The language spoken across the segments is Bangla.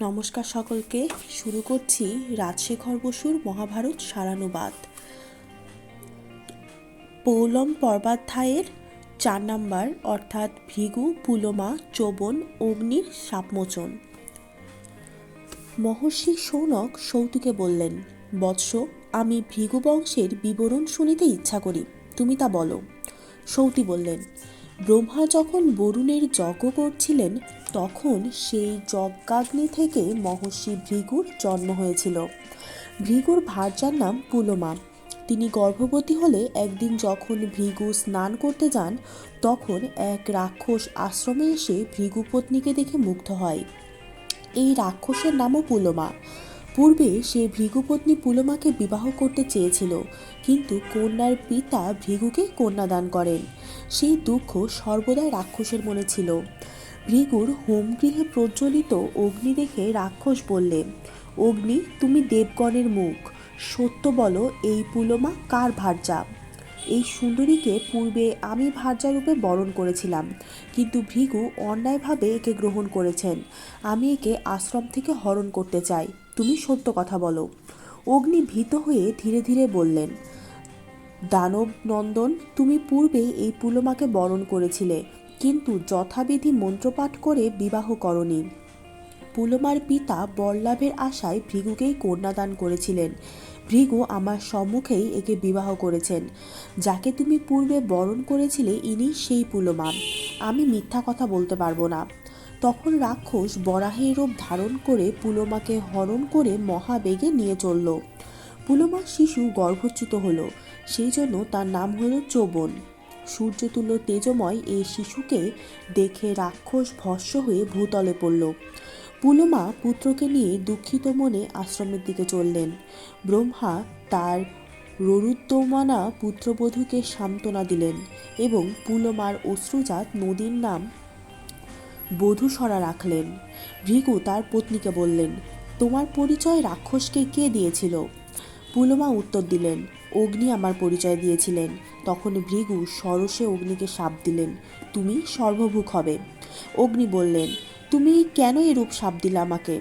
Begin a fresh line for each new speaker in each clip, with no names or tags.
নমস্কার সকলকে, শুরু করছি রাজশেখর বসুর মহাভারত সারানুবাদ। পৌলম পর্বাধ্যায়ের চার নাম্বার, অর্থাৎ ভৃগু, পুলমা, চোবন অগ্নির সাপমোচন। মহর্ষি সৌনক সৌতুকে বললেন, বৎস, আমি ভৃগু বংশের বিবরণ শুনিতে ইচ্ছা করি। তুমি তা বলো। সৌতি বললেন ব্রহ্মা যখন বরুণের যজ্ঞ করছিলেন তখন সেই যজ্ঞাগ্নি থেকে মহর্ষি ভৃগুর জন্ম হয়েছিল। ভৃগুর ভার্যার নাম পুলোমা। তিনি গর্ভবতী হলে একদিন যখন ভৃগু স্নান করতে যান, তখন এক রাক্ষস আশ্রমে এসে ভৃগু পত্নীকে দেখে মুগ্ধ হয়। এই রাক্ষসের নামও পুলোমা। পূর্বে সে ভৃগুপত্নী পুলমাকে বিবাহ করতে চেয়েছিল, কিন্তু কন্যার পিতা ভৃগুকে কন্যাদান করেন। সেই দুঃখ সর্বদাই রাক্ষসের মনে ছিল। ভৃগুর হোমগৃহে প্রজ্বলিত অগ্নি দেখে রাক্ষস বললে, অগ্নি, তুমি দেবগণের মুখ। সত্য বলো, এই পুলমা কার ভার্যা? এই সুন্দরীকে পূর্বে আমি ভার্যারূপে বরণ করেছিলাম, কিন্তু ভৃগু অন্যায়ভাবে একে গ্রহণ করেছেন। আমি একে আশ্রম থেকে হরণ করতে চাই। তুমি সত্য কথা বলো। অগ্নি ভীত হয়ে ধীরে ধীরে বললেন দানব নন্দন তুমি পূর্বে এই পুলমাকে বরণ করেছিলে, কিন্তু যথাবিধি মন্ত্রপাঠ করে বিবাহ করনি। পুলমার পিতা বরলাভের আশায় ভৃগুকেই কন্যাদান করেছিলেন। ভৃগু আমার সম্মুখেই একে বিবাহ করেছেন। যাকে তুমি পূর্বে বরণ করেছিলে, ইনি সেই পুলোমা আমি মিথ্যা কথা বলতে পারব না। তখন রাক্ষস বরাহের রূপ ধারণ করে পুলোমাকে হরণ করে মহাবেগে নিয়ে চলল। পুলোমার শিশু গর্ভচ্যুত হলো, সেই জন্য তার নাম হলো চোবন। সূর্যতুল্য তেজময় এই শিশুকে দেখে রাক্ষস ভস্য হয়ে ভূতলে পড়ল। পুলোমা পুত্রকে নিয়ে দুঃখিত মনে আশ্রমের দিকে চললেন। ব্রহ্মা তার ররুদ্যমানা পুত্রবধূকে সান্ত্বনা দিলেন এবং পুলোমার অশ্রুজাত নদীর নাম বধূসরা রাখলেন। ভৃগু তার পত্নীকে বললেন, তোমার পরিচয় রাক্ষসকে কে দিয়েছিল? পুলমা উত্তর দিলেন, অগ্নি আমার পরিচয় দিয়েছিলেন। তখন ভৃগু সরসে অগ্নিকে সাপ দিলেন, তুমি সর্বভূক হবে। অগ্নি বললেন, তুমি কেন এরূপ সাপ দিলে আমাকে?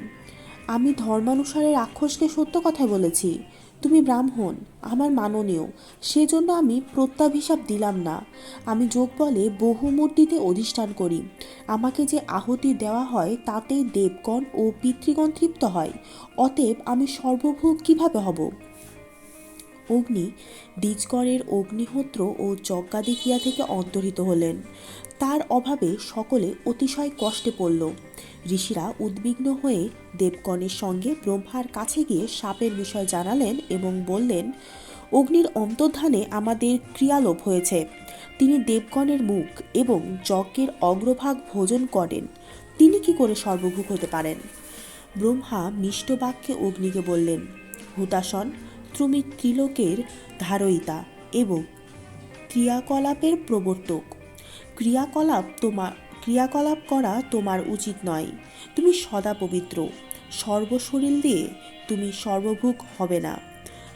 আমি ধর্মানুসারে রাক্ষসকে সত্য কথা বলেছি। তুমি ব্রাহ্মণ, আমার মাননীয়, সেজন্য আমি প্রত্যাভিশাপ দিলাম না। আমি যোগ বলে বহু মূর্তিতে অধিষ্ঠান করি। আমাকে যে আহুতি দেওয়া হয় তাতেই দেবগণ ও পিতৃগণ তৃপ্ত হয়। অতএব আমি সর্বভোগ কীভাবে হব? অগ্নি দ্বিজগণের অগ্নিহোত্র ও যজ্ঞাদি ক্রিয়া থেকে অন্তর্হিত হলেন। তার অভাবে সকলে অতিশয় কষ্টে পড়ল। ঋষিরা উদ্বিগ্ন হয়ে দেবগণের সঙ্গে ব্রহ্মার কাছে গিয়ে সাপের বিষয় জানালেন এবং বললেন, অগ্নির অন্তর্ধানে আমাদের ক্রিয়ালোপ হয়েছে। তিনি দেবগণের মুখ এবং যজ্ঞের অগ্রভাগ ভোজন করেন। তিনি কি করে সর্বভূক হতে পারেন? ব্রহ্মা মিষ্ট বাক্যে অগ্নিকে বললেন হুতাসন তুমি ত্রিলোকের ধারয়িতা এবং ক্রিয়াকলাপের প্রবর্তক। ক্রিয়াকলাপ তোমার ক্রিয়াকলাপ করা তোমার উচিত নয়। তুমি সদা পবিত্র। সর্বশরীর দিয়ে তুমি সর্বভূক হবে না।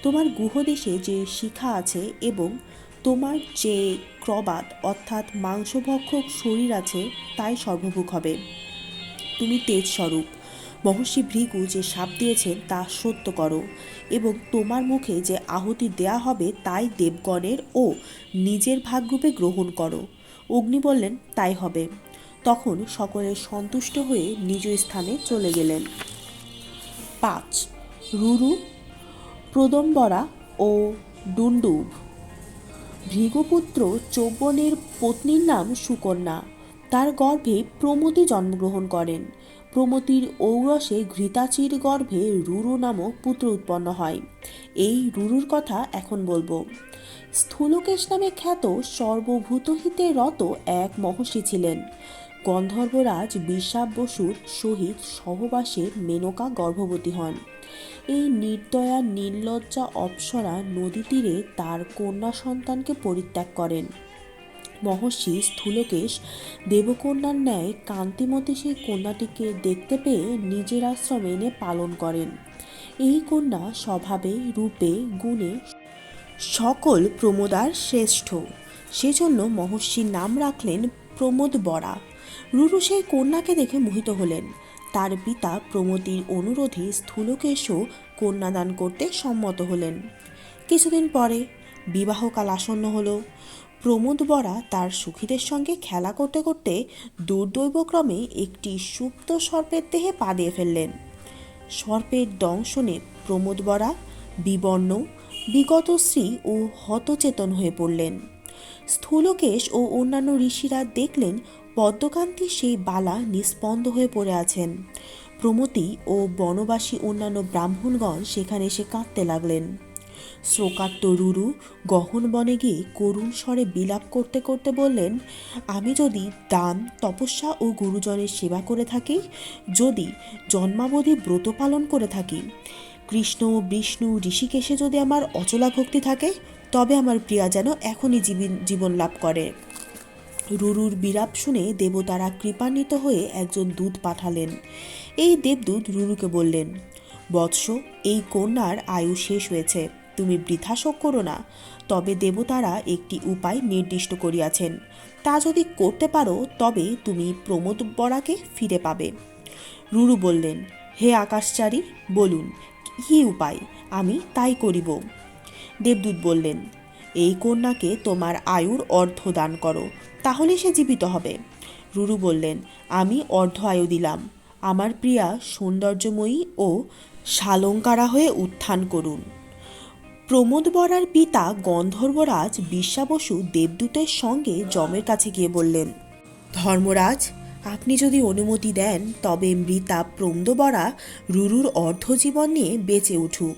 তোমার গুহদেশে যে শিখা আছে এবং তোমার যে ক্রবাদ অর্থাৎ মাংসভক্ষক শরীর আছে, তাই সর্বভূক হবে। তুমি তেজ স্বরূপ মহর্ষি ভৃগু যে সাপ দিয়েছেন, তা সত্য করো এবং তোমার মুখে যে আহুতি দেয়া হবে, তাই দেবগণের ও নিজের ভাগরূপে গ্রহণ করো। অগ্নি বললেন, তাই হবে। তখন সকলে সন্তুষ্ট হয়ে নিজ স্থানে চলে গেলেন। পাঁচ, রুরু, প্রদম্বরা ও ডুন্ডুব। ভৃগুপুত্র চৌবনের পত্নীর নাম সুকন্যা। তার গর্ভে প্রমতি জন্মগ্রহণ করেন। প্রমতির ঔরসে ঘৃতাচির গর্ভে রুরু নামক পুত্র উৎপন্ন হয়। এই রুরুর কথা এখন বলব। স্থূলকেশ নামে খ্যাত সর্বভূতহিতে রত এক মহর্ষি ছিলেন। গন্ধর্বরাজ বিশ্বাব বসুর সহিত সহবাসে মেনকা গর্ভবতী হন। এই নির্দয়া, নির্লজ্জা অপ্সরা নদী তীরে তার কন্যা সন্তানকে পরিত্যাগ করেন। মহর্ষি স্থূলকেশ দেবকন্যার ন্যায় কান্তিমতী সেই কন্যাটিকে দেখতে পেয়ে নিজের আশ্রমে এনে পালন করেন। এই কন্যা স্বভাবে, রূপে, গুণে সকল প্রমোদার শ্রেষ্ঠ। সেজন্য মহর্ষির নাম রাখলেন প্রমোদ বরা। রুরু সেই কন্যাকে দেখে মোহিত হলেন। তার পিতা প্রমতির অনুরোধে স্থূলকেশও কন্যাদান করতে সম্মত হলেন। কিছুদিন পরে বিবাহকাল আসন্ন হলো। প্রমোদ বরা তার সুখীদের সঙ্গে খেলা করতে করতে দুর্দৈবক্রমে একটি সুপ্ত সর্পের দেহে পা দিয়ে ফেললেন। সর্পের দংশনে প্রমোদ বরা, বিবর্ণ, বিগত শ্রী ও হতচেতন হয়ে পড়লেন। স্থূলকেশ ও অন্যান্য ঋষিরা দেখলেন পদ্মকান্তি সেই বালা নিস্পন্দ হয়ে পড়ে আছেন। প্রমতি ও বনবাসী অন্যান্য ব্রাহ্মণগণ সেখানে এসে কাঁদতে লাগলেন। শ্রোকাত্ত রুরু গহন বনে গিয়ে করুণ স্বরে বিলাপ করতে করতে বললেন, আমি যদি দান, তপস্যা ও গুরুজনের সেবা করে থাকি, যদি জন্মাবধি ব্রত পালন করে থাকি, কৃষ্ণ, বিষ্ণু, ঋষিকেশে যদি আমার অচলা ভক্তি থাকে, তবে আমার প্রিয়া যেন এখনই জীবন জীবন লাভ করে। রুরুর বিরাপ শুনে দেবতারা কৃপান্বিত হয়ে একজন দূত পাঠালেন। এই দেবদূত রুরুকে বললেন, বৎস, এই কন্যার আয়ু শেষ হয়েছে, তুমি বৃথা শোক করো না। তবে দেবতারা একটি উপায় নির্দিষ্ট করিয়াছেন। তা যদি করতে পারো, তবে তুমি প্রমোদ বরাকে ফিরে পাবে। রুরু বললেন, হে আকাশচারী, বলুন, কি উপায়? আমি তাই করিব। দেবদূত বললেন, এই কন্যাকে তোমার আয়ুর অর্ধ দান করো। তাহলে সে জীবিত হবে। রুরু বললেন, আমি অর্ধ আয়ু দিলাম। আমার প্রিয়া সৌন্দর্যময়ী ও শালঙ্কারা হয়ে উত্থান করুন। প্রমোদ বরার পিতা গন্ধর্বরাজ বিশ্বাবসু দেবদূতের সঙ্গে যমের কাছে গিয়ে বললেন, ধর্মরাজ, আপনি যদি অনুমতি দেন, তবে মৃতা প্রমদবরা রুরুর অর্ধজীবন নিয়ে বেঁচে উঠুক।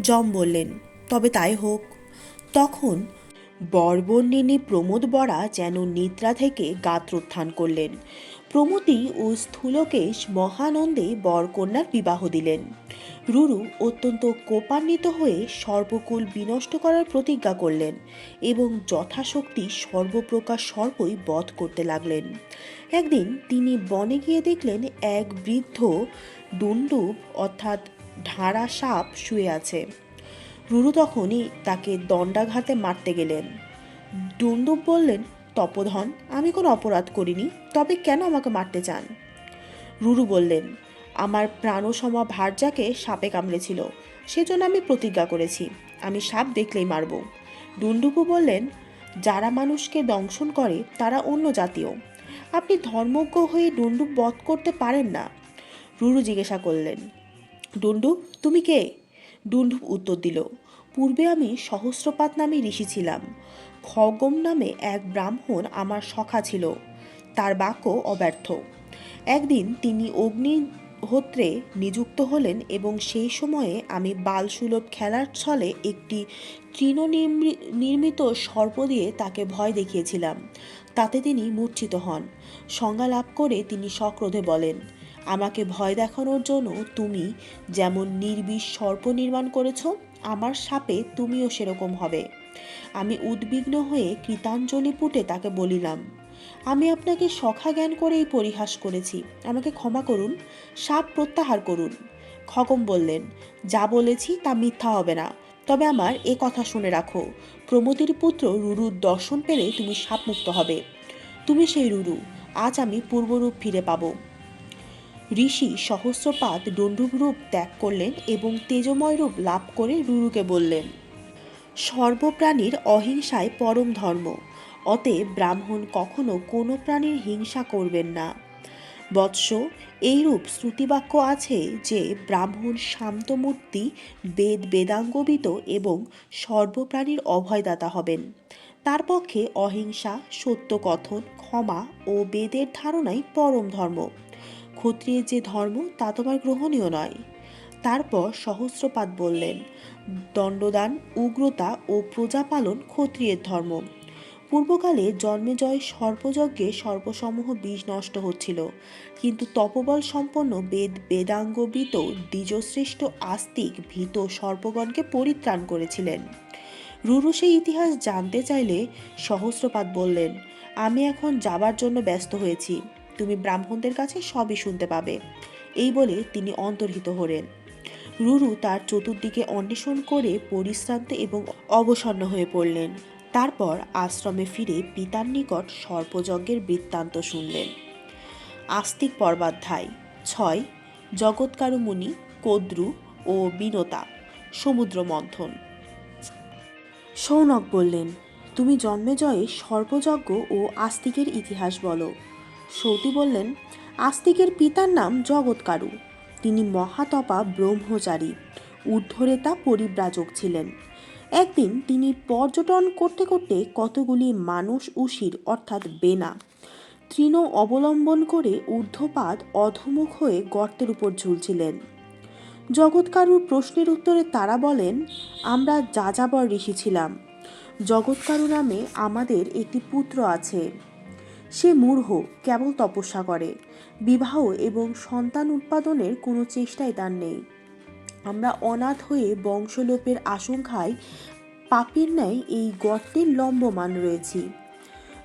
যম বললেন, তবে তাই হোক। তখন বর্বর্ণিনী প্রমোদ বরা যেন নিদ্রা থেকে গাত্রোত্থান করলেন। প্রমতি ও স্থূলকেশ মহানন্দে বরকন্যার বিবাহ দিলেন। রুরু অত্যন্ত কোপান্বিত হয়ে সর্বকুল বিনষ্ট করার প্রতিজ্ঞা করলেন এবং যথাশক্তি সর্বপ্রকার সর্বই বধ করতে লাগলেন। একদিন তিনি বনে গিয়ে দেখলেন এক বৃদ্ধ দুন্দুব অর্থাৎ ঢাড়া সাপ শুয়ে আছে। রুরু তখনই তাকে দণ্ডাঘাতে মারতে গেলেন। দুন্দুব বললেন, তপধন, আমি কোনো অপরাধ করিনি, তবে কেন আমাকে মারতে চান? রুরু বললেন, আমার প্রাণসমা ভার্যাকে সাপে কামড়েছিল, সেজন্য আমি প্রতিজ্ঞা করেছি, আমি সাপ দেখলেই মারব। দুন্দুবু বললেন, যারা মানুষকে দংশন করে, তারা অন্য জাতীয়। আপনি ধর্মজ্ঞ হয়ে ডুন্ডুব বধ করতে পারেন না। রুরু জিজ্ঞাসা করলেন ডুন্ডুব তুমি কে? ডুন্ডুব উত্তর দিল, পূর্বে আমি সহস্রপাত নামে ঋষি ছিলাম। খগম নামে এক ব্রাহ্মণ আমার সখা ছিল। তার বাক্য অব্যর্থ। একদিন তিনি অগ্নিহোত্রে নিযুক্ত হলেন এবং সেই সময়ে আমি বালসুলভ খেলার ছলে একটি তৃণ নির্মিত সর্প দিয়ে তাকে ভয় দেখিয়েছিলাম। তাতে তিনি মূর্ছিত হন। সংজ্ঞা লাভ করে তিনি সক্রোধে বলেন আমাকে ভয় দেখানোর জন্য তুমি যেমন নির্বিষ সর্প নির্মাণ করেছ, আমার সাপে তুমিও সেরকম হবে। আমি উদ্বিগ্ন হয়ে কৃতাঞ্জলি পুটে তাকে বলিলাম, আমি আপনাকে সখা জ্ঞান করেই পরিহাস করেছি। আমাকে ক্ষমা করুন, সাপ প্রত্যাহার করুন। খগম বললেন, যা বলেছি তা মিথ্যা হবে না। তবে আমার এ কথা শুনে রাখো প্রমতির পুত্র রুরুর দর্শন পেলে তুমি সাপমুক্ত হবে। তুমি সেই রুরু, আজ আমি পূর্বরূপ ফিরে পাবো। ঋষি সহস্রপাত দণ্ডুব রূপ ত্যাগ করলেন এবং তেজময় রূপ লাভ করে রুরুকে বললেন, সর্বপ্রাণীর অহিংসায় পরম ধর্ম। অতএব ব্রাহ্মণ কখনো কোনো প্রাণীর হিংসা করবেন না। বৎস, এইরূপ শ্রুতিবাক্য আছে যে ব্রাহ্মণ শান্তমূর্তি বেদ বেদাঙ্গবিত এবং সর্বপ্রাণীর অভয়দাতা হবেন। তার পক্ষে অহিংসা, সত্য কথন, ক্ষমা ও বেদের ধারণাই পরম ধর্ম। ক্ষত্রিয়ের যে ধর্ম, তা তোমার গ্রহণীয় নয়। তারপর সহস্রপাত বললেন, দণ্ডদান, উগ্রতা ও প্রজাপালন ক্ষত্রিয়ের ধর্ম। পূর্বকালে জন্মেজয় সর্পযজ্ঞে সর্পসমূহ বীজ নষ্ট হচ্ছিল, কিন্তু তপবল সম্পন্ন বেদ বেদাঙ্গবৃত দ্বিজশ্রেষ্ঠ আস্তিক ভীত সর্পগণকে পরিত্রাণ করেছিলেন। রুরু সেই ইতিহাস জানতে চাইলে সহস্রপাত বললেন, আমি এখন যাবার জন্য ব্যস্ত হয়েছি। তুমি ব্রাহ্মণদের কাছে সবই শুনতে পাবে। এই বলে তিনি অন্তর্হিত হলেন। রুরু তার চতুর্দিকে অন্বেষণ করে পরিশ্রান্ত এবং অবসন্ন হয়ে পড়লেন। তারপর আশ্রমে ফিরে পিতার নিকট সর্পযজ্ঞের বৃত্তান্ত শুনলেন। আস্তিক পর্বাধ্যায়, ছয় জগৎকারুমুনি কদ্রু ও বিনতা সমুদ্র মন্থন সৌনক বললেন, তুমি জন্মেজয়ে সর্পযজ্ঞ ও আস্তিকের ইতিহাস বলো। সৌতি বললেন, আস্তিকের পিতার নাম জগৎকারু। তিনি মহাতপা, ব্রহ্মচারী, ঊর্ধ্বরেতা, পরিব্রাজক ছিলেন। একদিন তিনি পর্যটন করতে করতে কতগুলি মানুষ উশির অর্থাৎ বেনা, তৃণ অবলম্বন করে ঊর্ধ্বপাদ অধমুখ হয়ে গর্তের উপর ঝুলছিলেন। জগৎকারুর প্রশ্নের উত্তরে তারা বলেন, আমরা যাযাবর ঋষি ছিলাম। জগৎকারু নামে আমাদের একটি পুত্র আছে। সে মূঢ়, কেবল তপস্যা করে। বিবাহ এবং সন্তান উৎপাদনের কোনো চেষ্টাই তার নেই। আমরা অনাথ হয়ে বংশলোপের আশঙ্কায় পাপের ন্যায় এই গর্তের লম্বমান রয়েছি।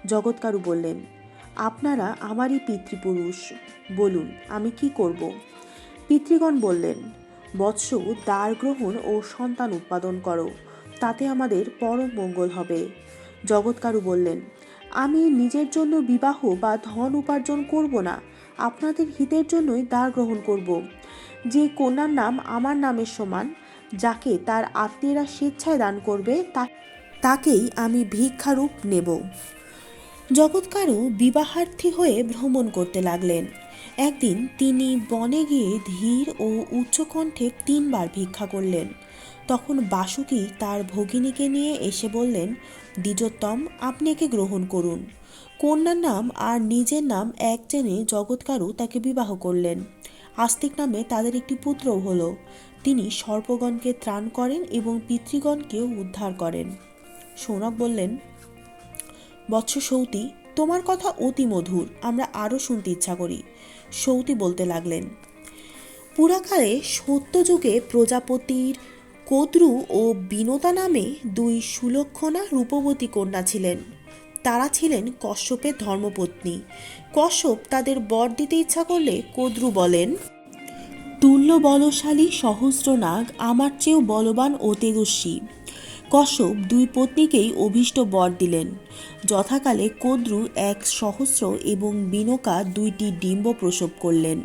জগৎকারু বললেন, আপনারা আমারই পিতৃপুরুষ। বলুন, আমি কি করব? পিতৃগণ বললেন, বৎস দ্বার গ্রহণ ও সন্তান উৎপাদন করো, তাতে আমাদের পরম মঙ্গল হবে। জগৎকারু বললেন আমি নিজের জন্য বিবাহ বা ধন উপার্জন করব না। আপনাদের হিতের জন্যই দ্বার গ্রহণ করব। যে কন্যার নাম আমার নামের সমান, যাকে তার আত্মীয়রা স্বেচ্ছায় দান করবে, তা তাকেই আমি ভিক্ষারূপ নেব। জগৎকারু বিবাহার্থী হয়ে ভ্রমণ করতে লাগলেন। একদিন তিনি বনে গিয়ে ধীর ও উচ্চকণ্ঠে তিনবার ভিক্ষা করলেন। তখন বাসুকি তার ভগিনীকে নিয়ে এসে বললেন দ্বিজোত্তম, আপনি একে গ্রহণ করুন। কন্যার নাম আর নিজের নাম এক জেনে জগৎকারু তাকে বিবাহ করলেন। আস্তিক নামে তাদের একটি পুত্রও হলো। তিনি সর্পগণকে ত্রাণ করেন এবং পিতৃগণকেও উদ্ধার করেন। সৌনক বললেন, বৎস সৌতি, তোমার কথা অতি মধুর, আমরা আরও শুনতে ইচ্ছা করি। সৌতি বলতে লাগলেন, পুরাকালে সত্যযুগে প্রজাপতির কদ্রু ও বিনতা নামে দুই সুলক্ষণা রূপবতী কন্যা ছিলেন। তারা ছিলেন কশ্যপের ধর্মপত্নী। কশ্যপ তাদের বর দিতে ইচ্ছা করলে কদ্রু বলেন তুল্য বলশালী সহস্র নাগ আমার চেয়েও বলবান ও তেজস্বী। কশ্যপ দুই পত্নীকেই অভীষ্ট বর দিলেন। যথাকালে কদ্রু এক সহস্র এবং বিনকা দুইটি ডিম্ব প্রসব করলেন।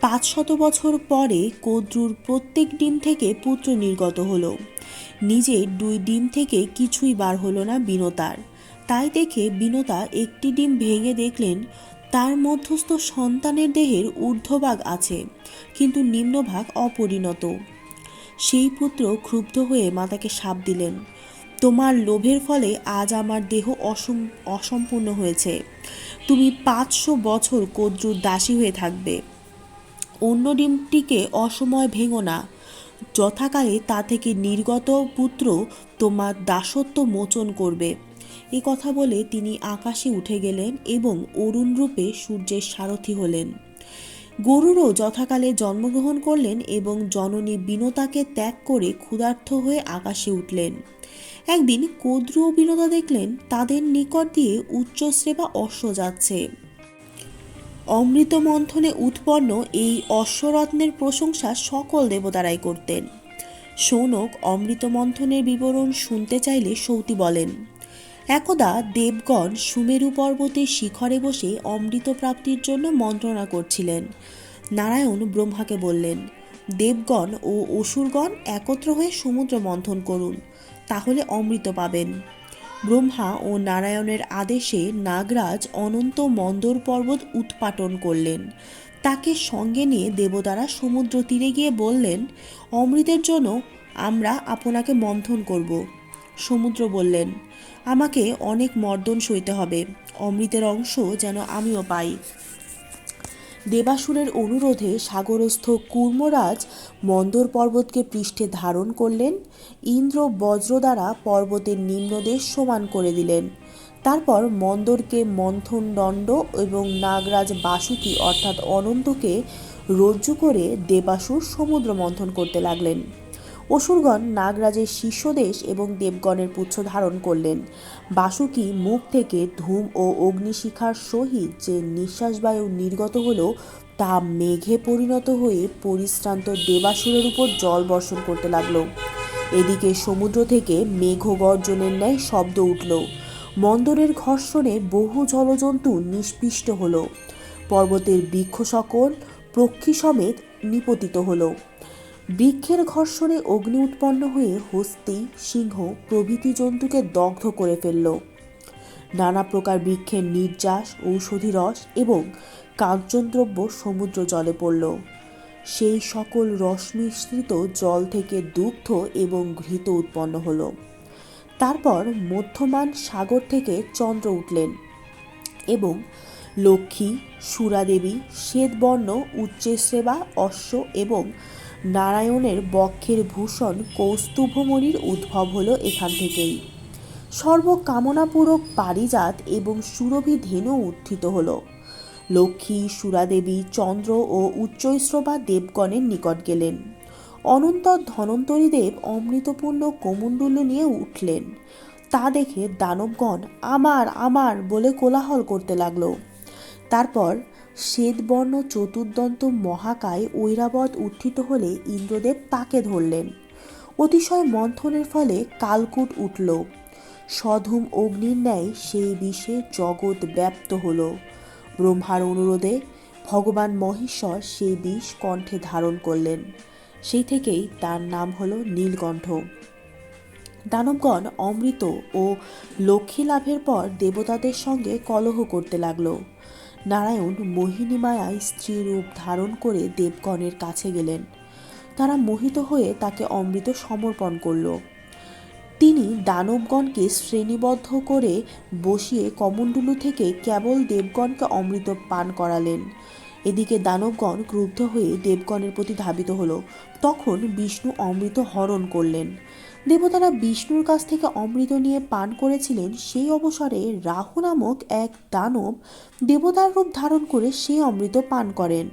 পাঁচ শত বছর পরে কদ্রুর প্রত্যেক ডিম থেকে পুত্র নির্গত হলো। নিজের দুই ডিম থেকে কিছুই বার হলো না বিনতার। তাই দেখে বিনতা একটি ডিম ভেঙে দেখলেন, তার মধ্যস্থ সন্তানের দেহের ঊর্ধ্বভাগ আছে, কিন্তু নিম্নভাগ অপরিণত। সেই পুত্র ক্ষুব্ধ হয়ে মাতাকে সাপ দিলেন, তোমার লোভের ফলে আজ আমার দেহ অসম, অসম্পূর্ণ হয়েছে। তুমি পাঁচশো বছর কদ্রুর দাসী হয়ে থাকবে। অন্য ডিমটিকে অসময় ভেঙো না। যথাকালে তা থেকে নির্গত পুত্র তোমার দাসত্ব মোচন করবে। এ কথা বলে তিনি আকাশে উঠে গেলেন এবং অরুণ রূপে সূর্যের সারথি হলেন। গরুরও যথাকালে জন্মগ্রহণ করলেন এবং জননী বিনতাকে ত্যাগ করে ক্ষুধার্থ হয়ে আকাশে উঠলেন। একদিন কদ্রু ও বিনতা দেখলেন তাদের নিকট দিয়ে উচ্চশ্রেবা অশ্ব যাচ্ছে। অমৃত মন্থনে উৎপন্ন এই অশ্বরত্নের প্রশংসা সকল দেবতারাই করতেন। সৌনক অমৃত মন্থনের বিবরণ শুনতে চাইলে সৌতি বলেন, একদা দেবগণ সুমেরু পর্বতের শিখরে বসে অমৃত প্রাপ্তির জন্য মন্ত্রণা করছিলেন। নারায়ণ ব্রহ্মাকে বললেন, দেবগণ ও অসুরগণ একত্র হয়ে সমুদ্র মন্থন করুন, তাহলে অমৃত পাবেন। ব্রহ্মা ও নারায়ণের আদেশে নাগরাজ অনন্ত মন্দর পর্বত উৎপাটন করলেন। তাকে সঙ্গে নিয়ে দেবতারা সমুদ্র তীরে গিয়ে বললেন, অমৃতের জন্য আমরা আপনাকে মন্থন করব। সমুদ্র বললেন, আমাকে অনেক মর্দন সইতে হবে। অমৃতের অংশ যেন আমিও পাই। দেবাসুরের অনুরোধে সাগরস্থ কুর্মরাজ মন্দর পর্বতকে পৃষ্ঠে ধারণ করলেন। ইন্দ্র বজ্র দ্বারা পর্বতের নিম্নদেশ সমান করে দিলেন। তারপর মন্দরকে মন্থন দণ্ড এবং নাগরাজ বাসুকি অর্থাৎ অনন্তকে রজ্জু করে দেবাসুর সমুদ্র মন্থন করতে লাগলেন। অসুরগণ নাগরাজের শীর্ষদেশ এবং দেবগণের পুচ্ছ ধারণ করলেন। বাসুকি মুখ থেকে ধূম ও অগ্নিশিখার সহিত যে নিঃশ্বাসবায়ু নির্গত হল, তা মেঘে পরিণত হয়ে পরিশ্রান্ত দেবাসুরের উপর জল বর্ষণ করতে লাগল। এদিকে সমুদ্র থেকে মেঘগর্জনের ন্যায় শব্দ উঠল। মন্দরের ঘর্ষণে বহু জলজন্তু নিষ্পিষ্ট হল। পর্বতের বৃক্ষ সকল প্রক্ষী সমেত নিপতিত হলো। বৃক্ষের ঘর্ষণে অগ্নি উৎপন্ন হয়ে হস্তি, সিংহ, প্রভৃতি জন্তুকে দগ্ধ করে ফেলল। নানা প্রকার বৃক্ষের নির্যাস, ঔষধি রস এবং কাঞ্চনদ্রব্য সমুদ্র জলে পড়ল। সেই সকল রস মিশ্রিত জল থেকে দুগ্ধ এবং ঘৃত উৎপন্ন হলো। তারপর মধ্যমান সাগর থেকে চন্দ্র উঠলেন এবং লক্ষ্মী, সুরাদেবী, শ্বেতবর্ণ উচ্চশ্রেবা অশ্ব এবং নারায়ণের বক্ষের ভূষণ কৌস্তুভমণির উদ্ভব হলো এখান থেকেই। সর্বকামনাপূরক পারিজাত এবং সুরভি ধেনু উত্থিত হল। লক্ষ্মী, সুরাদেবী, চন্দ্র ও উচ্চৈশ্রবা দেবগণের নিকট গেলেন। অনন্তর ধনন্তরী দেব অমৃতপূর্ণ কোমণ্ডুল্য নিয়ে উঠলেন। তা দেখে দানবগণ, আমার আমার বলে কোলাহল করতে লাগল। তারপর শ্বেতবর্ণ চতুর্দন্ত মহাকায় ঐরাবত উত্থিত হলে ইন্দ্রদেব তাকে ধরলেন। অতিশয় মন্থনের ফলে কালকুট উঠল। সধুম অগ্নির ন্যায় সেই বিষে জগৎ ব্যাপ্ত হল। ব্রহ্মার অনুরোধে ভগবান মহেশ্বর সেই বিষ কণ্ঠে ধারণ করলেন। সেই থেকেই তার নাম হল নীলকণ্ঠ। দানবগণ অমৃত ও লক্ষ্মী লাভের পর দেবতাদের সঙ্গে কলহ করতে লাগল। নারায়ণ মোহিনী মায়ায় স্ত্রী রূপ ধারণ করে দেবগণের কাছে গেলেন। তারা মোহিত হয়ে তাকে অমৃত সমর্পণ করল। তিনি দানবগণকে শ্রেণীবদ্ধ করে বসিয়ে কমণ্ডলু থেকে কেবল দেবগণকে অমৃত পান করালেন। এদিকে দানবগণ ক্রুদ্ধ হয়ে দেবগণের প্রতি ধাবিত হলো। তখন বিষ্ণু অমৃত হরণ করলেন। দেবতারা বিষ্ণুর কাছ থেকে অমৃত নিয়ে পান করেছিলেন, সেই অবসরে রাহু নামক এক দানব দেবতার রূপ ধারণ করে সেই অমৃত পান করেন।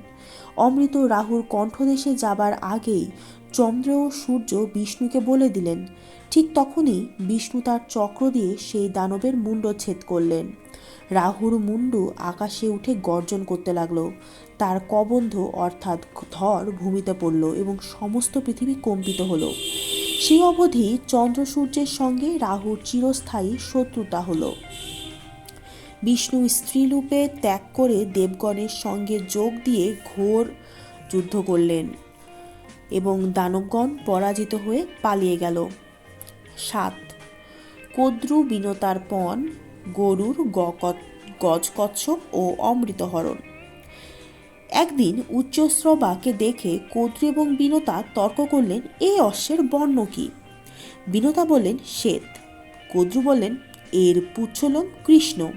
অমৃত রাহুর কণ্ঠদেশে যাবার আগেই চন্দ্র ও সূর্য বিষ্ণুকে বলে দিলেন। ঠিক তখনই বিষ্ণু তার চক্র দিয়ে সেই দানবের মুণ্ডচ্ছেদ করলেন। রাহুর মুন্ডু আকাশে উঠে গর্জন করতে লাগল। তার কবন্ধ, অর্থাৎ ধর ভূমিতে পড়ল এবং সমস্ত পৃথিবী কম্পিত হলো। সেই অবধি চন্দ্র সূর্যের সঙ্গে রাহুর চিরস্থায়ী শত্রুতা হলো। বিষ্ণু স্ত্রীরূপে ত্যাগ করে দেবগণের সঙ্গে যোগ দিয়ে ঘোর যুদ্ধ করলেন এবং দানবগণ পরাজিত হয়ে পালিয়ে গেল। সাত, কদ্রু বিনতার পণ গরুর গজকচ্ছপ ও অমৃতহরণ। একদিন উচ্চশ্রবাকে দেখে কদ্রু এবং বিনতা তর্ক করলেন এই অশ্বের বর্ণ কি? বিনতা বললেন, শ্বেত। কদ্রু বললেন, এর পুচ্ছলন কৃষ্ণ।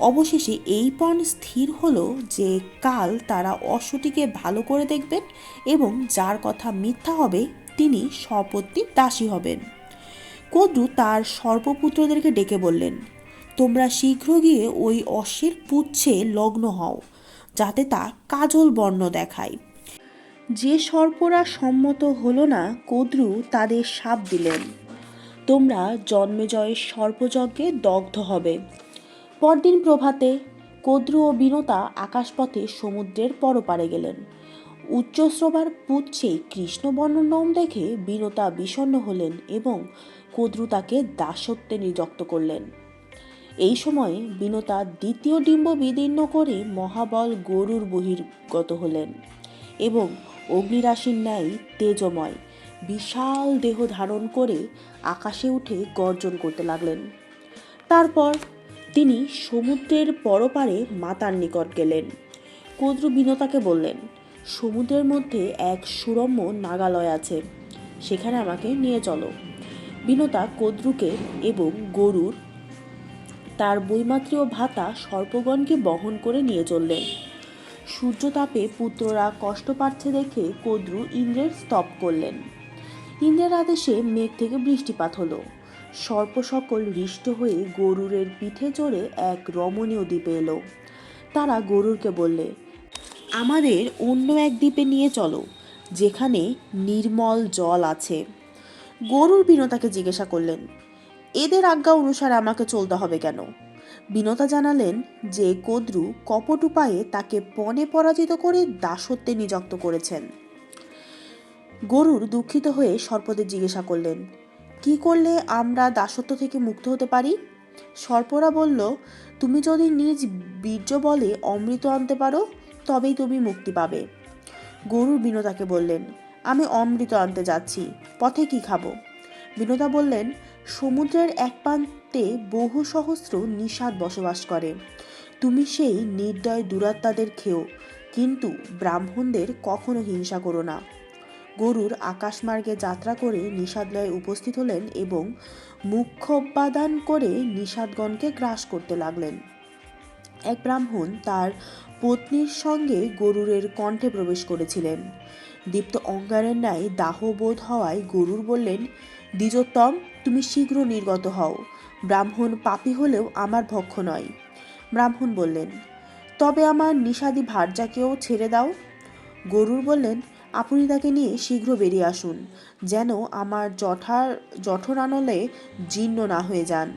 অবশেষে এই পণ স্থির হলো যে কাল তারা অশ্বটিকে ভালো করে দেখবেন এবং যার কথা মিথ্যা হবে তিনি স্বপত্তি দাসী হবেন। কদ্রু তার সর্বপুত্রদেরকে ডেকে বললেন, তোমরা শীঘ্র গিয়ে ওই অশ্বের পুচ্ছে লগ্ন হও। যাতে তা কাজল বর্ণ দেখায়। যে সর্পরা সম্মত হলো না, কদ্রু তাদের সাপ দিলেন। তোমরা জন্মেজয়ের সর্পযজ্ঞে দগ্ধ হবে। পরদিন প্রভাতে কদ্রু ও বিনতা আকাশপথে সমুদ্রের পরপারে গেলেন। উচ্চশ্রবার পুচ্ছে কৃষ্ণবর্ণ নম দেখে বিনতা বিষণ্ণ হলেন এবং কদ্রু তাকে দাসত্বে নিযুক্ত করলেন। এই সময়ে বিনতা দ্বিতীয় ডিম্ব বিদীর্ণ করে মহাবল গরুর বহির্গত হলেন এবং অগ্নিরাশির ন্যায় তেজময়, বিশাল দেহ ধারণ করে আকাশে উঠে গর্জন করতে লাগলেন। তারপর তিনি সমুদ্রের পরপারে মাতার নিকট গেলেন। কদ্রু বিনতাকে বললেন, সমুদ্রের মধ্যে এক সুরম্য নাগালয় আছে, সেখানে আমাকে নিয়ে চলো। বিনতা কদ্রুকে এবং গরুর তার বৈমাত্রীয় ভাতা সর্পগণকে বহন করে নিয়ে চললেন। সূর্যতাপে পুত্ররা কষ্ট পাচ্ছে দেখে কদ্রু ইন্দ্রের স্তব করলেন। ইন্দ্রের আদেশে মেঘ থেকে বৃষ্টিপাত হলো। সর্প সকল হৃষ্ট হয়ে গরুরের পিঠে চড়ে এক রমণীয় দ্বীপে এলো। তারা গরুরকে বললে, আমাদের অন্য এক দ্বীপে নিয়ে চলো, যেখানে নির্মল জল আছে। গরুর বিনতাকে জিজ্ঞাসা করলেন এদের আজ্ঞা অনুসারে আমাকে চলতে হবে কেন? বিনতা জানালেন যে কদ্রু কপট উপায়ে তাকে পণে পরাজিত করে দাসত্বে নিযুক্ত করেছেন। গরুর দুঃখিত হয়ে সর্পদের জিজ্ঞাসা করলেন, কি করলে আমরা দাসত্ব থেকে মুক্ত হতে পারি? সর্পরা বলল, তুমি যদি নিজ বীর্য বলে অমৃত আনতে পারো, তবেই তুমি মুক্তি পাবে। গরুর বিনোদাকে বললেন, আমি অমৃত আনতে যাচ্ছি, পথে কি খাব? বিনোদা বললেন সমুদ্রের এক প্রান্তে বহু সহস্র নিষাদ বসবাস করে। তুমি সেই নির্দয় দুরাত্মাদের খেও, কিন্তু ব্রাহ্মণদের কখনো হিংসা করো না। গরুর আকাশমার্গে যাত্রা করে নিষাদলয়ে উপস্থিত হলেন এবং মুখ্যোপাদান করে নিষাদগণকে গ্রাস করতে লাগলেন। এক ব্রাহ্মণ তার পত্নীর সঙ্গে গরুরের কণ্ঠে প্রবেশ করেছিলেন। দীপ্ত অঙ্গারের ন্যায় দাহবোধ হওয়ায় গরুর বললেন, দ্বিজোত্তম তুমি শীঘ্র নির্গত হও। ব্রাহ্মণ পাপী হলেও আমার ভক্ষ নয়। ব্রাহ্মণ বললেন, তবে আমার নিষাদি ভার্যাকেও ছেড়ে দাও? গরুর বললেন, আপনি তাকে নিয়ে শীঘ্র বেরিয়ে আসুন, যেন আমার জঠার, জঠরানলে জীর্ণ না হয়ে যান।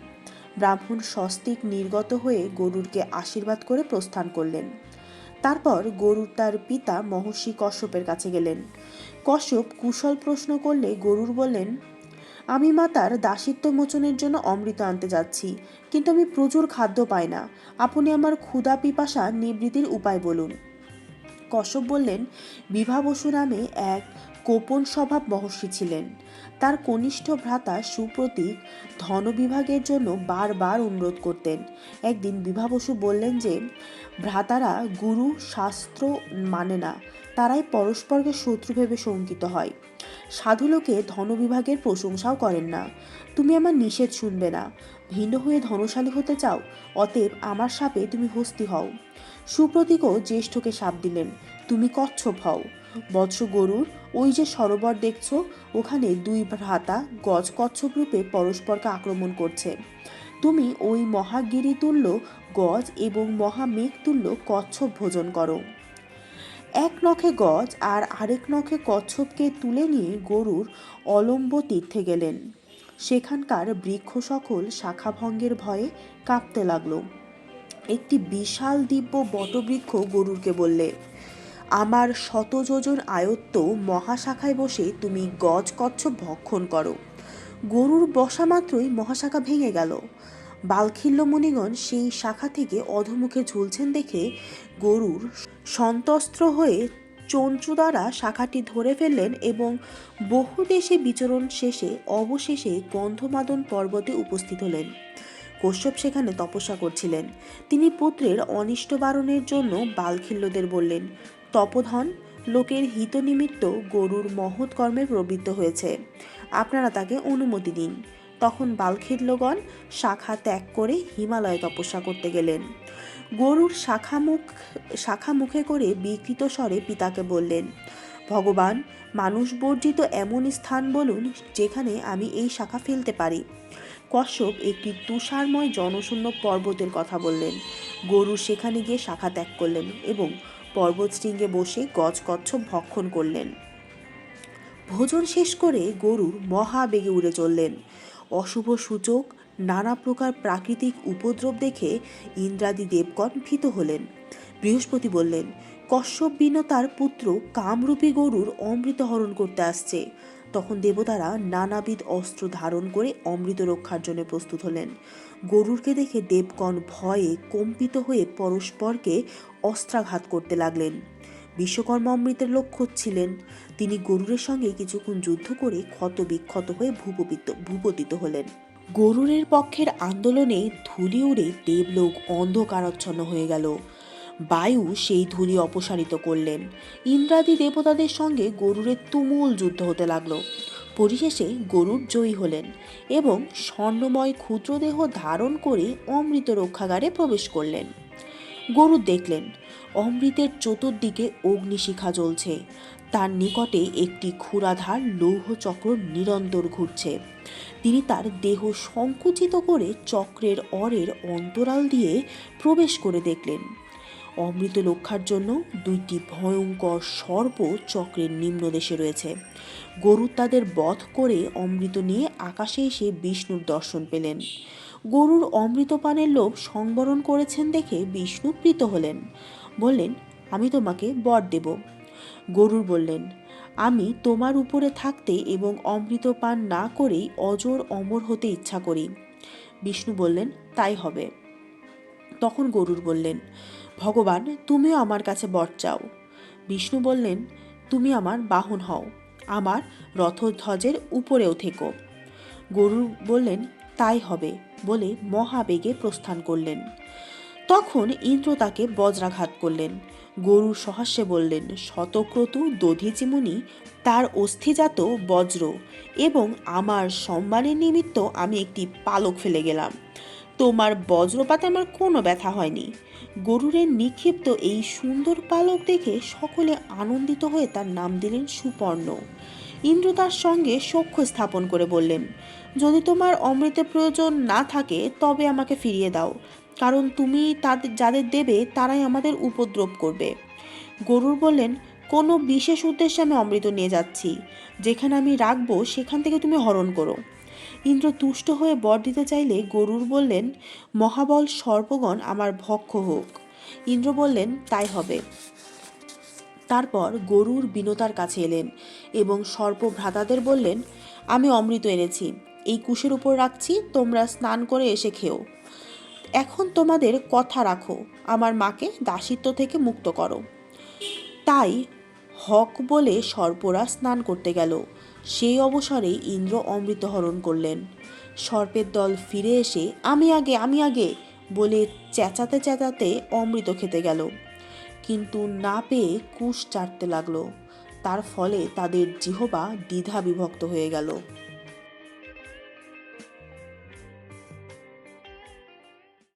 ব্রাহ্মণ স্বস্তিক নির্গত হয়ে গরুরকে আশীর্বাদ করে প্রস্থান করলেন। তারপর গরুর তার পিতা মহর্ষি কশ্যপের কাছে গেলেন। কশ্যপ কুশল প্রশ্ন করলে গরুর বললেন আমি মাতার দাসিত্ব মোচনের জন্য অমৃত আনতে যাচ্ছি, কিন্তু আমি প্রচুর খাদ্য পাই না। আপনি আমার ক্ষুধা পিপাসা নিবৃত্তির উপায় বলুন। কশ্যপ বললেন, বিভা বসু নামে এক কোপন স্বভাব মহর্ষি ছিলেন। তার কনিষ্ঠ ভ্রাতা সুপ্রতীক ধনবিভাগের জন্য বারবার অনুরোধ করতেন। একদিন বিভা বসু বললেন যে, ভ্রাতারা গুরু শাস্ত্র মানে না, তারাই পরস্পরকে শত্রু ভেবে শঙ্কিত হয়। সাধুলোকে ধনবিভাগের প্রশংসাও করেন না। তুমি আমার নিষেধ শুনবে না। ভিন্ন হয়ে ধনশালী হতে চাও, অতএব আমার সাপে তুমি হস্তি হও। সুপ্রতীকও জ্যেষ্ঠকে সাপ দিলেন, তুমি কচ্ছপ হও। বৎস গরুর, ওই যে সরোবর দেখছ, ওখানে দুই ভ্রাতা গজ কচ্ছপ রূপে পরস্পরকে আক্রমণ করছে। তুমি ওই মহাগিরি তুল্য গজ এবং মহামেঘ তুল্য কচ্ছপ ভোজন করো। এক নখে গজ আর আরেক নখে কচ্ছপকে তুলে নিয়ে গরুর অলম্ব তীর্থে গেলেন। সেখানকার বৃক্ষ সকল শাখাভঙ্গের ভয়ে কাঁপতে লাগল। একটি বিশাল দিব্য বটবৃক্ষ গরুরকে বললে, আমার শত যোজন আয়ত্ত মহাশাখায় বসে তুমি গজ কচ্ছপ ভক্ষণ করো। গরুর বসা মাত্রই মহাশাখা ভেঙে গেল। বালখিল্য মুনিগণ সেই শাখা থেকে অধমুখে ঝুলছেন দেখে গরুর সন্তস্ত্র হয়ে চঞ্চু দ্বারা শাখাটি ধরে ফেললেন এবং বহু দেশে বিচরণ শেষে অবশেষে গন্ধমাদন পর্বতে উপস্থিত হলেন। কশ্যপ সেখানে তপস্যা করছিলেন। তিনি পুত্রের অনিষ্ট বারণের জন্য বালখিল্যদের বললেন, তপধন, লোকের হিত নিমিত্ত গরুর মহৎ কর্মে প্রবৃত্ত হয়েছে। আপনারা তাকে অনুমতি দিন। তখন বালখিল্যগণ শাখা ত্যাগ করে হিমালয়ে তপস্যা করতে গেলেন। গরুর শাখা মুখ, শাখা মুখে করে বিকৃত স্বরে পিতাকে বললেন, ভগবান, মানুষ বর্জিত এমন স্থান বলুন যেখানে আমি এই শাখা ফেলতে পারি। কশ্যপ একটি তুষারময় জনশূন্য পর্বতের কথা বললেন। গরু সেখানে গিয়ে শাখা ত্যাগ করলেন এবং পর্বতশৃঙ্গে বসে গজ কচ্ছপ ভক্ষণ করলেন। ভোজন শেষ করে গরুর মহাবেগে উড়ে চললেন। অশুভ সূচক, নানা প্রকার প্রাকৃতিক উপদ্রব দেখে ইন্দ্রাদি দেবগণ ভীত হলেন। বৃহস্পতি বললেন, কশ্যপ তার পুত্র কামরূপী গরুর অমৃত হরণ করতে আসছে। তখন দেবতারা নানাবিধ অস্ত্র ধারণ করে অমৃত রক্ষার জন্য প্রস্তুত হলেন। গরুরকে দেখে দেবগণ ভয়ে কম্পিত হয়ে পরস্পরকে অস্ত্রাঘাত করতে লাগলেন। বিশ্বকর্মা অমৃতের লক্ষ্য ছিলেন তিনি গরুরের সঙ্গে কিছুক্ষণ যুদ্ধ করে ক্ষত বিক্ষত হয়ে ভূপতিত ভূপতিত হলেন। গরুরের পক্ষের আন্দোলনে ধুলি উড়ে দেবলোক অন্ধকারাচ্ছন্ন হয়ে গেল। বায়ু সেই ধুলি অপসারিত করলেন। ইন্দ্রাদি দেবতাদের সঙ্গে গরুরের তুমুল যুদ্ধ হতে লাগল। পরিশেষে গরুর জয়ী হলেন এবং স্বর্ণময় ক্ষুদ্রদেহ ধারণ করে অমৃত রক্ষাগারে প্রবেশ করলেন। গরুর দেখলেন। অমৃতের চতুর্দিকে অগ্নিশিখা জ্বলছে। তার নিকটে একটি ক্ষুরাধার লৌহ চক্র নিরন্তর ঘুরছে। তিনি তার দেহ সংকুচিত করে চক্রের অরের অন্তরাল দিয়ে প্রবেশ করে দেখলেন। অমৃত রক্ষার জন্য দুইটি ভয়ঙ্কর সর্প চক্রের নিম্নদেশে রয়েছে। গরু তাদের বধ করে অমৃত নিয়ে আকাশে এসে বিষ্ণুর দর্শন পেলেন। গরুর অমৃত পানের লোভ সংবরণ করেছেন দেখে বিষ্ণু প্রীত হলেন। বললেন, আমি তোমাকে বর দেব। গরুর বললেন, আমি তোমার উপরে থাকতে এবং অমৃত পান না করেই অজর অমর হতে ইচ্ছা করি। বিষ্ণু বললেন, তাই হবে। তখন গরুর বললেন, ভগবান, তুমিও আমার কাছে বর চাও। বিষ্ণু বললেন, তুমি আমার বাহন হও, আমার রথধ্বজের উপরেও থেকো। গরু বললেন, তাই হবে। বলে মহাবেগে প্রস্থান করলেন। তখন ইন্দ্র তাকে বজ্রাঘাত করলেন। গরুর সহাস্যে বললেন, শতক্রতু দধিচিমুনি, তার অস্থিজাত বজ্র এবং আমার সম্মানের নিমিত্ত আমি একটি পালক ফেলে গেলাম। তোমার বজ্রপাতে আমার কোনো ব্যথা হয়নি। গরুরের নিক্ষিপ্ত এই সুন্দর পালক দেখে সকলে আনন্দিত হয়ে তার নাম দিলেন সুপর্ণ। ইন্দ্র তার সঙ্গে সখ্য স্থাপন করে বললেন যদি তোমার অমৃতের প্রয়োজন না থাকে, তবে আমাকে ফিরিয়ে দাও। কারণ তুমি তাদের যাদের দেবে, তারাই আমাদের উপদ্রব করবে। গরুর বললেন, কোনো বিশেষ উদ্দেশ্যে আমি অমৃত নিয়ে যাচ্ছি। যেখানে আমি রাখব, সেখান থেকে তুমি হরণ করো। ইন্দ্র তুষ্ট হয়ে বর দিতে চাইলে গরুর বললেন, মহাবল সর্পগণ আমার ভক্ষ হোক। ইন্দ্র বললেন, তাই হবে। তারপর গরুর বিনতার কাছে এলেন এবং সর্প ভ্রাতাদের বললেন, আমি অমৃত এনেছি। এই কুশের উপর রাখছি, তোমরা স্নান করে এসে খেও। এখন তোমাদের কথা রাখো, আমার মাকে দাসিত্ব থেকে মুক্ত করো। তাই হক বলে সর্পরা স্নান করতে গেল। সেই অবসরেই ইন্দ্র অমৃত হরণ করলেন। সর্পের দল ফিরে এসে, আমি আগে আমি আগে! বলে চেঁচাতে চেঁচাতে অমৃত খেতে গেল। কিন্তু না পেয়ে কুশ চাটতে লাগল। তার ফলে তাদের জিহবা দ্বিধা বিভক্ত হয়ে গেল।